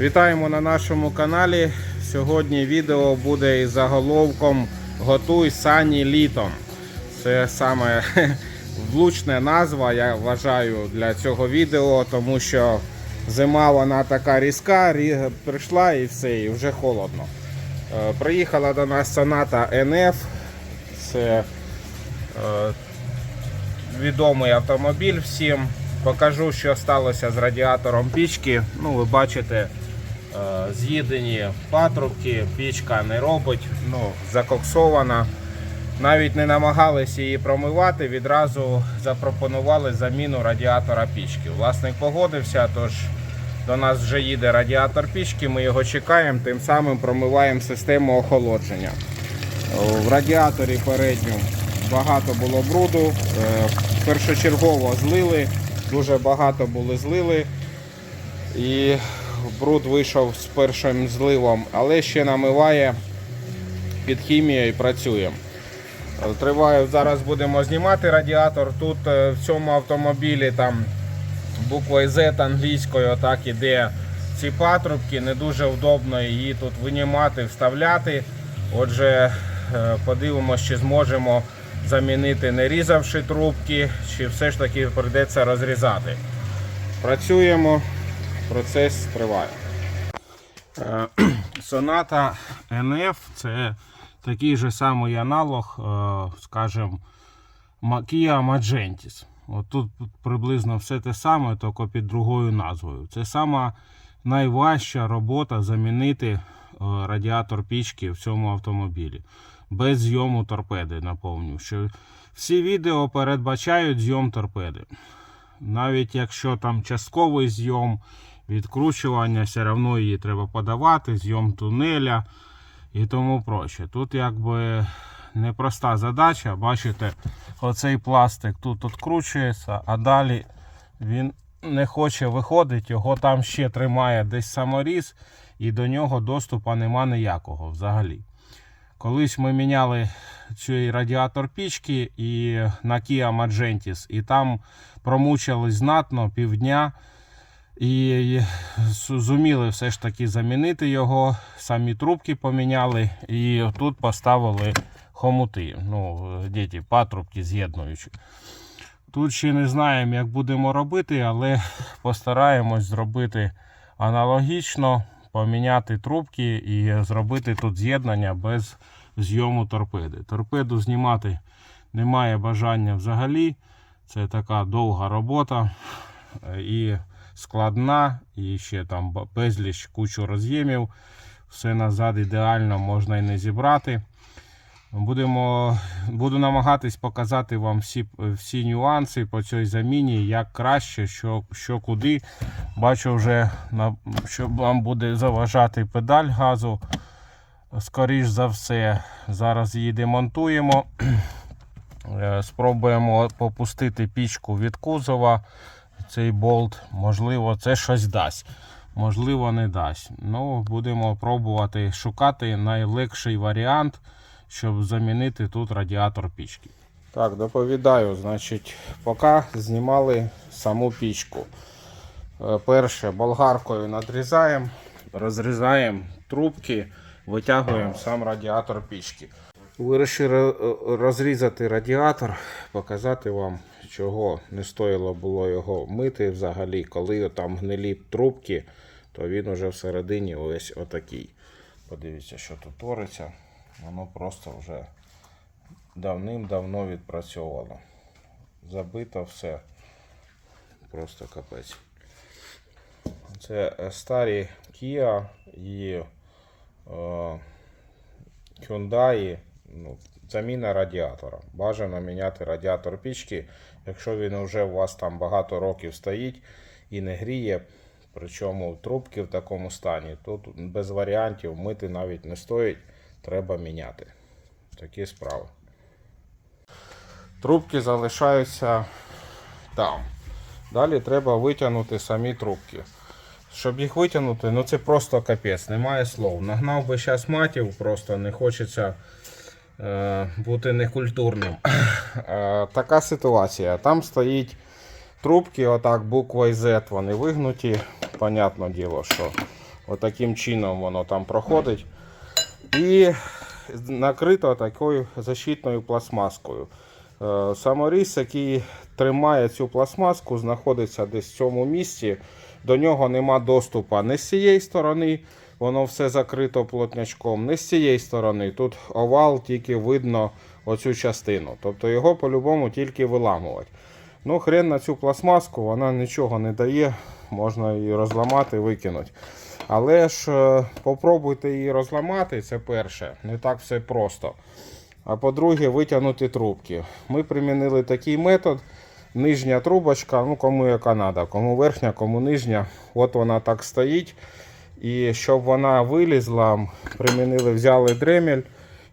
Вітаємо на нашому каналі. Сьогодні відео буде із заголовком Готуй сані літом. Це саме влучна назва, я вважаю, для цього відео, тому що зима вона така різка, рі- прийшла і все, і вже холодно. Е, Приїхала до нас соната NF. Це е, відомий автомобіль всім. Покажу, що сталося з радіатором пічки. Ну, ви бачите, з'їдені патрубки, пічка не робить, ну, закоксована. Навіть не намагалися її промивати, відразу запропонували заміну радіатора пічки. Власник погодився, тож до нас вже їде радіатор пічки, ми його чекаємо, тим самим промиваємо систему охолодження. В радіаторі передньому багато було бруду. Е, Першочергово злили, дуже багато були злили. І бруд вийшов з першим зливом, але ще намиває під хімією і працюємо. Е, Триває, зараз будемо знімати радіатор. Тут е, в цьому автомобілі там буквою Z англійською так іде ці патрубки. Не дуже вдобно її тут винімати, вставляти. Отже, е, подивимося, чи зможемо замінити, не різавши трубки, чи все ж таки прийдеться розрізати. Працюємо, процес триває. Е, Соната NF це такий же самий аналог, е, скажімо, Kia Magentis. От тут приблизно все те саме, тільки під другою назвою. Це сама найважча робота замінити е, радіатор пічки в цьому автомобілі. Без зйому торпеди, наповню. Що всі відео передбачають зйом торпеди. Навіть якщо там частковий зйом, відкручування, все одно її треба подавати, зйом тунеля і тому проще. Тут якби непроста задача. Бачите, оцей пластик тут відкручується, а далі він не хоче виходити, його там ще тримає десь саморіз, і до нього доступу нема ніякого взагалі. Колись ми міняли цей радіатор пічки і на Kia Magentis, і там промучили знатно півдня. І зуміли все ж таки замінити його, самі трубки поміняли, і тут поставили хомути, ну, діти, патрубки з'єднуючі. Тут ще не знаємо, як будемо робити, але постараємось зробити аналогічно, поміняти трубки і зробити тут з'єднання без зйому торпеди. Торпеду знімати немає бажання взагалі. Це така довга робота е, і складна, і ще там безліч кучу роз'ємів. Все назад ідеально можна і не зібрати. Будемо, буду намагатись показати вам всі, всі нюанси по цій заміні, як краще, що, що куди. Бачу вже, що вам буде заважати педаль газу. Скоріш за все, зараз її демонтуємо. Е, Спробуємо попустити пічку від кузова. Цей болт, можливо, це щось дасть. Можливо, не дасть. Ну, будемо пробувати шукати найлегший варіант, щоб замінити тут радіатор пічки. Так, доповідаю, значить, поки знімали саму пічку. Е, Перше болгаркою надрізаємо, розрізаємо трубки, витягуємо сам радіатор пічки. Вирішив розрізати радіатор, показати вам, чого не стоїло було його мити взагалі. Коли там гнилі трубки, то він уже всередині ось отакий. Подивіться, що тут твориться. Воно просто вже давним-давно відпрацьовувало. Забито все. Просто капець. Це е, старі Kia і е, Hyundai. Ну, заміна радіатора. Бажано міняти радіатор пічки, якщо він вже у вас там багато років стоїть і не гріє. Причому трубки в такому стані, тут без варіантів мити навіть не стоїть, треба міняти. Такі справи. Трубки залишаються там. Далі треба витягнути самі трубки. Щоб їх витягнути, ну це просто капець, немає слов. Нагнав би зараз матів, просто не хочеться бути некультурним. Е, така ситуація. Там стоїть трубки, отак буквою Z, вони вигнуті. Понятне діло, що Отаким чином воно там проходить. І накрито такою защитною пластмаскою. Е, Саморіз, який тримає цю пластмаску, знаходиться десь в цьому місці. До нього нема доступу не з цієї сторони, воно все закрито плотнячком, не з цієї сторони. Тут овал, тільки видно оцю частину. Тобто його по-любому тільки виламувати. Ну, хрен на цю пластмаску, вона нічого не дає, можна її розламати, викинути. Але ж е, попробуйте її розламати, це перше, не так все просто. А по-друге, витягнути трубки. Ми примінили такий метод. Нижня трубочка, ну кому яка треба, кому верхня, кому нижня. От вона так стоїть. І щоб вона вилізла, примінили, взяли дремель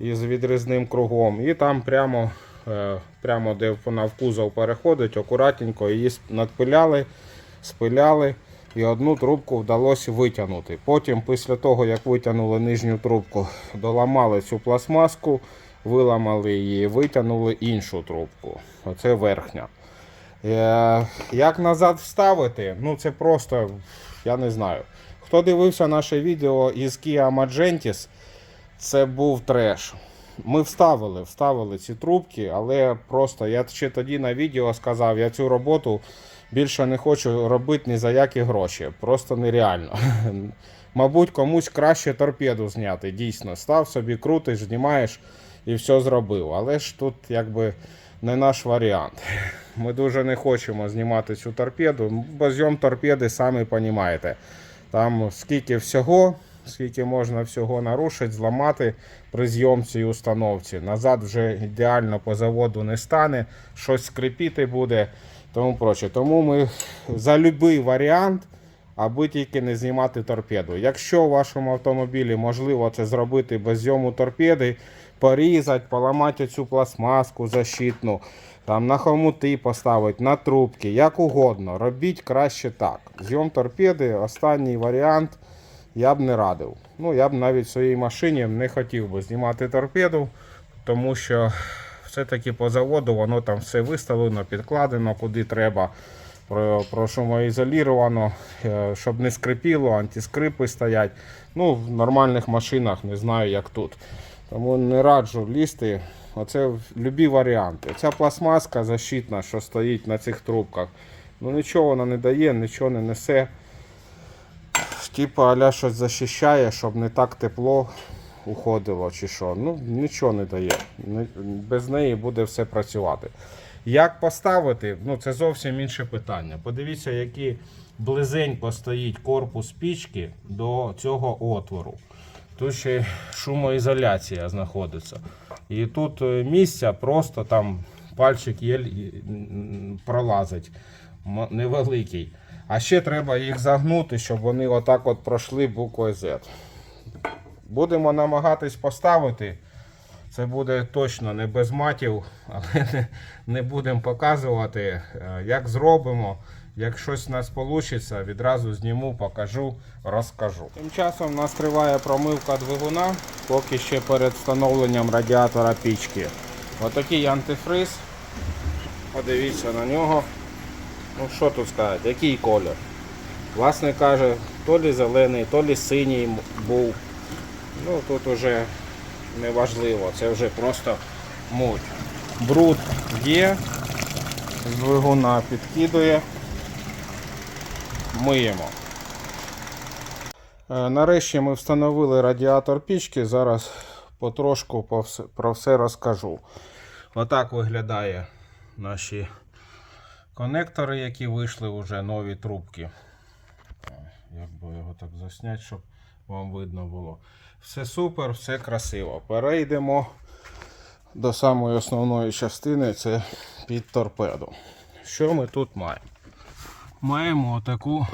із відрізним кругом. І там прямо, е, прямо де вона в кузов переходить, акуратненько її надпиляли, спиляли. І одну трубку вдалося витягнути. Потім, після того, як витягнули нижню трубку, доламали цю пластмаску, виламали її, витягнули іншу трубку. Оце верхня. Е, Як назад вставити? Ну це просто, я не знаю. Хто дивився наше відео із Kia Magentis, це був треш. Ми вставили, вставили ці трубки, але просто я ще тоді на відео сказав, я цю роботу більше не хочу робити ні за які гроші. Просто нереально. Мабуть, комусь краще торпеду зняти. Дійсно, став собі крутиш, знімаєш і все зробив. Але ж тут якби не наш варіант. Ми дуже не хочемо знімати цю торпеду, бо зйом торпеди, самі розумієте. Там скільки всього, скільки можна всього нарушити, зламати при зйомці і установці. Назад вже ідеально по заводу не стане, щось скрипіти буде, тому проче. Тому ми за будь-який варіант, аби тільки не знімати торпеду. Якщо у вашому автомобілі можливо це зробити без зйому торпеди, порізати, поламати цю пластмаску защитну, там на хомути поставити, на трубки, як угодно. Робіть краще так. Зйом торпеди, останній варіант я б не радив. Ну, я б навіть в своїй машині не хотів би знімати торпеду, тому що все-таки по заводу воно там все виставлено, підкладено куди треба. Про, про шумоізоліровано, е, щоб не скрипіло, антискрипи стоять. Ну, в нормальних машинах не знаю, як тут. Тому не раджу лізти. Оце любі варіанти. Ця пластмаска защитна, що стоїть на цих трубках. Ну нічого вона не дає, нічого не несе. Типа аля щось захищає, щоб не так тепло уходило чи що. Ну, нічого не дає. Без неї буде все працювати. Як поставити, ну це зовсім інше питання. Подивіться, який близенько стоїть корпус пічки до цього отвору. Тут ще шумоізоляція знаходиться. І тут е, місця просто там пальчик є пролазить невеликий. А ще треба їх загнути, щоб вони отак от пройшли буквою Z. Будемо намагатись поставити. Це буде точно не без матів, але не, будемо показувати, е, як зробимо. Як щось у нас вийде, відразу зніму, покажу, розкажу. Тим часом у нас триває промивка двигуна, поки ще перед встановленням радіатора пічки. Отакий антифриз. Подивіться на нього. Ну що тут сказати, який колір? Власне каже, то лі зелений, то лі синій був. Ну тут уже не важливо, це вже просто муть. Бруд є, з двигуна підкидує. Миємо. Е, Нарешті ми встановили радіатор пічки. Зараз потрошку про все розкажу. Отак виглядає наші конектори, які вийшли вже нові трубки. Е, Як би його так засняти, щоб вам видно було. Все супер, все красиво. Перейдемо до самої основної частини це під торпеду. Що ми тут маємо? Маємо отаку,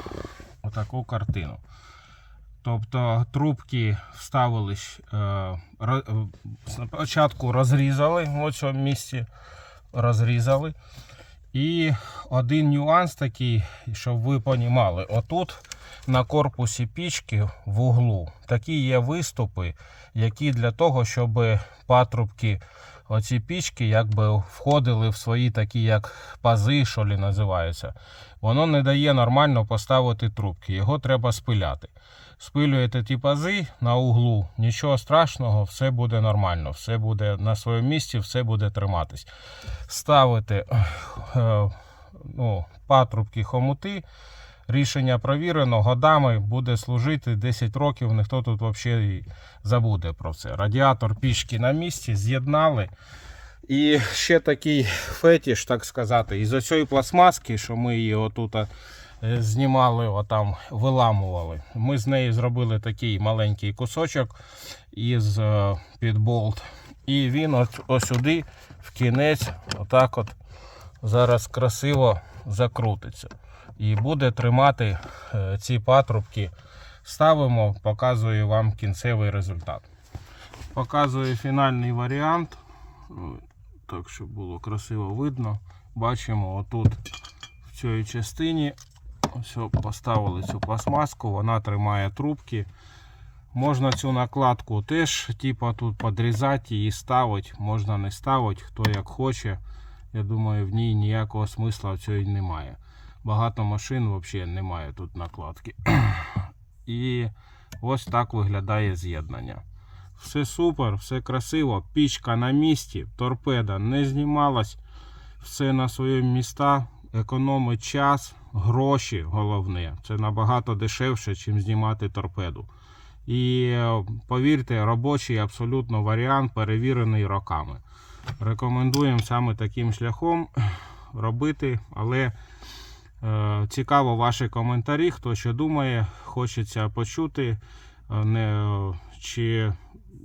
отаку картину. Тобто трубки вставили е, е, спочатку розрізали в цьому місці, розрізали. І один нюанс такий, щоб ви понімали, отут на корпусі пічки в углу такі є виступи, які для того, щоб патрубки оці пічки якби входили в свої такі як пази, що лі називаються. Воно не дає нормально поставити трубки, його треба спиляти. Спилюєте ті пази на углу, нічого страшного, все буде нормально, все буде на своєму місці, все буде триматись. Ставите е, ну, патрубки хомути. Рішення провірено, годами буде служити 10 років, ніхто тут взагалі забуде про це. Радіатор пішки на місці, з'єднали. І ще такий фетіш, так сказати, із оцієї пластмаски, що ми її отут е, знімали, отам виламували. Ми з неї зробили такий маленький кусочок із е, під. І він ось в кінець, отак от зараз красиво закрутиться. І буде тримати е, ці патрубки. Ставимо, показую вам кінцевий результат. Показую фінальний варіант. Так, щоб було красиво видно. Бачимо отут в цій частині. Ось поставили цю пластмаску, вона тримає трубки. Можна цю накладку теж типа, тут підрізати і ставити. Можна не ставити, хто як хоче. Я думаю, в ній ніякого смисла в цій немає. Багато машин взагалі немає тут накладки. І ось так виглядає з'єднання. Все супер, все красиво, пічка на місці, торпеда не знімалась, все на своєму міста, економить час, гроші головне. Це набагато дешевше, ніж знімати торпеду. І е, повірте, робочий абсолютно варіант, перевірений роками. Рекомендуємо саме таким шляхом робити, але цікаво ваші коментарі, хто що думає, хочеться почути. е, Не, чи,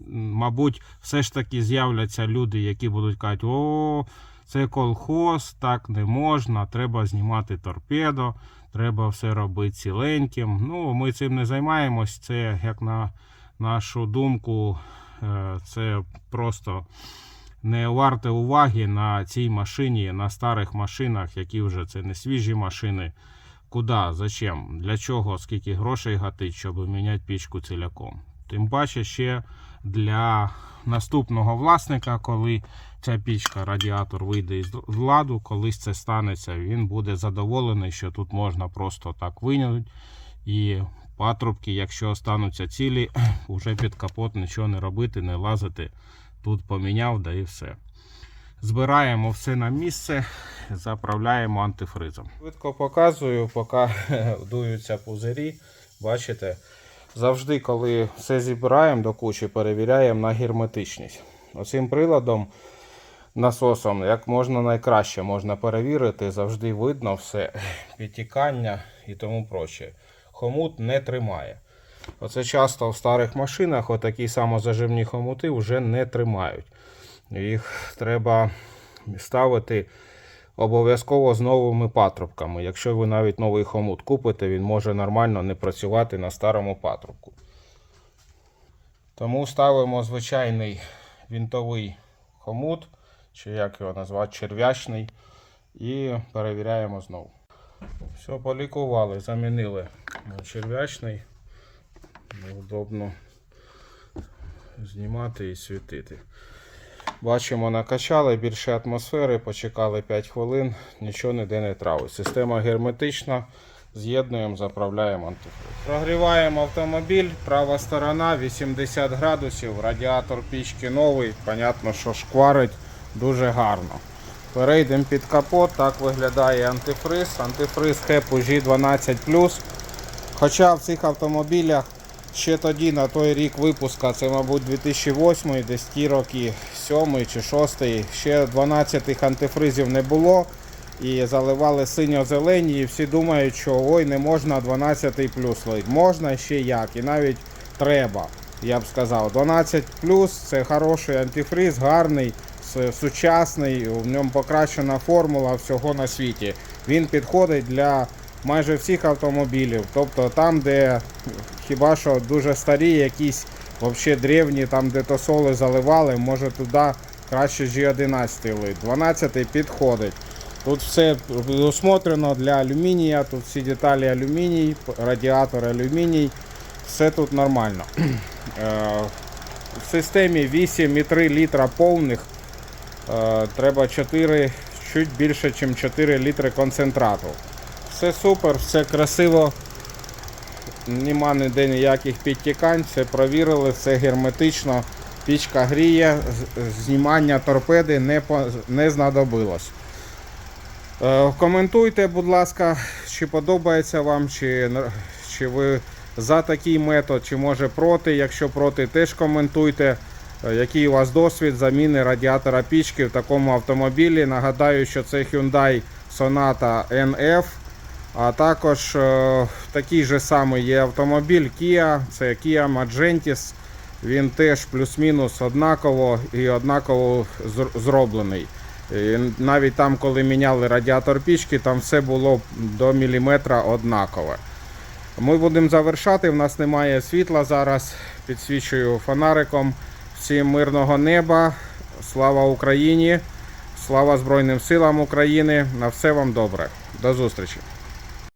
мабуть, все ж таки з'являться люди, які будуть казати, о, це колхоз, так не можна, треба знімати торпедо, треба все робити ціленьким. Ну, ми цим не займаємось. Це, як на нашу думку, е, це просто не варте уваги на цій машині, на старих машинах, які вже це не свіжі машини. Куди, зачем, для чого, скільки грошей гатить, щоб міняти пічку ціляком. Тим паче ще для наступного власника, коли ця пічка, радіатор вийде із ладу, колись це станеться, він буде задоволений, що тут можна просто так винути. І патрубки, якщо остануться цілі, вже під капот нічого не робити, не лазити. Тут поміняв, да і все. Збираємо все на місце, заправляємо антифризом. Швидко показую, поки дуються пузирі. Бачите, завжди, коли все зібираємо до кучі, перевіряємо на герметичність. Оцим приладом, насосом, як можна найкраще можна перевірити, завжди видно все, підтікання і тому проще. Хомут не тримає. Оце часто в старих машинах отакі самозаживні хомути вже не тримають. Їх треба ставити обов'язково з новими патрубками. Якщо ви навіть новий хомут купите, він може нормально не працювати на старому патрубку. Тому ставимо звичайний вінтовий хомут, чи як його назвати, черв'ячний, і перевіряємо знову. Все, полікували, замінили черв'ячний. Удобно знімати і світити. Бачимо, накачали більше атмосфери, почекали 5 хвилин, нічого ніде не травить. Система герметична. З'єднуємо, заправляємо антифриз. Прогріваємо автомобіль, права сторона 80 градусів, радіатор пічки новий. Понятно, що шкварить дуже гарно. Перейдемо під капот, так виглядає антифриз. Антифриз HEPU G12. Хоча в цих автомобілях ще тоді на той рік випуска, це, мабуть, 2008, десь ті роки, 7 чи 6, ще 12 антифризів не було. І заливали синьо-зелені, і всі думають, що ой, не можна 12 плюс лить. Можна ще як, і навіть треба, я б сказав. 12 плюс це хороший антифриз, гарний, сучасний, в ньому покращена формула всього на світі. Він підходить для майже всіх автомобілів. Тобто там, де хіба що дуже старі, якісь взагалі древні, там де то соли заливали, може туди краще G11 лить. 12 підходить. Тут все предусмотрено для алюмінія, тут всі деталі алюміній, радіатор алюміній, все тут нормально. Е, В системі 8,3 літра повних Е, треба 4, чуть більше, ніж 4 літри концентрату. Все супер, все красиво. Нема ніде ніяких підтікань, все провірили, все герметично. Пічка гріє, знімання торпеди не, не знадобилось. Е, Коментуйте, будь ласка, чи подобається вам, чи, чи ви за такий метод, чи може проти. Якщо проти, теж коментуйте, Е, який у вас досвід заміни радіатора пічки в такому автомобілі. Нагадаю, що це Hyundai Sonata NF. А також е, такий же самий є автомобіль Kia, це Kia Magentis. Він теж плюс-мінус однаково і однаково зроблений. І навіть там, коли міняли радіатор пічки, там все було до міліметра однакове. Ми будемо завершати. В нас немає світла зараз. Підсвічую фонариком. Всім мирного неба. Слава Україні! Слава Збройним силам України! На все вам добре. До зустрічі!